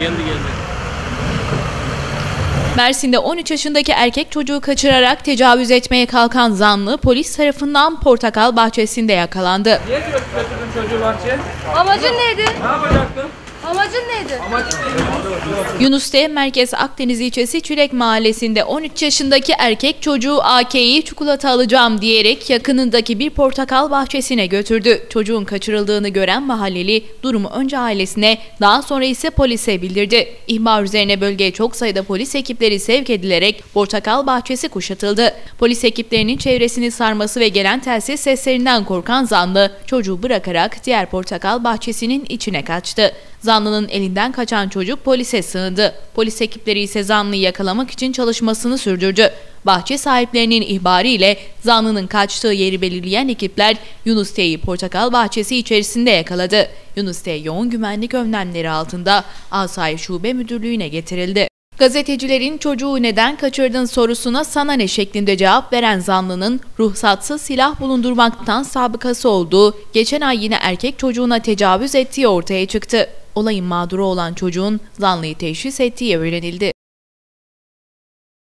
Geldi geldi. Mersin'de 13 yaşındaki erkek çocuğu kaçırarak tecavüz etmeye kalkan zanlı polis tarafından portakal bahçesinde yakalandı. Niye götürdün çocuğu bahçeye? Amacın neydi? Ne yapacaktın? Amacın neydi? Değil. Yunus'te Merkez Akdeniz ilçesi Çilek mahallesinde 13 yaşındaki erkek çocuğu AK'yi çikolata alacağım diyerek yakınındaki bir portakal bahçesine götürdü. Çocuğun kaçırıldığını gören mahalleli durumu önce ailesine daha sonra ise polise bildirdi. İhbar üzerine bölgeye çok sayıda polis ekipleri sevk edilerek portakal bahçesi kuşatıldı. Polis ekiplerinin çevresini sarması ve gelen telsiz seslerinden korkan zanlı çocuğu bırakarak diğer portakal bahçesinin içine kaçtı. Zanlının elinden kaçan çocuk polise sığındı. Polis ekipleri ise zanlıyı yakalamak için çalışmasını sürdürdü. Bahçe sahiplerinin ihbarı ile zanlının kaçtığı yeri belirleyen ekipler Yunus T'yi portakal bahçesi içerisinde yakaladı. Yunus T yoğun güvenlik önlemleri altında Asayiş Şube Müdürlüğü'ne getirildi. Gazetecilerin çocuğu neden kaçırdın sorusuna sana ne şeklinde cevap veren zanlının ruhsatsız silah bulundurmaktan sabıkası olduğu, geçen ay yine erkek çocuğuna tecavüz ettiği ortaya çıktı. Olayın mağduru olan çocuğun zanlıyı teşhis ettiği öğrenildi.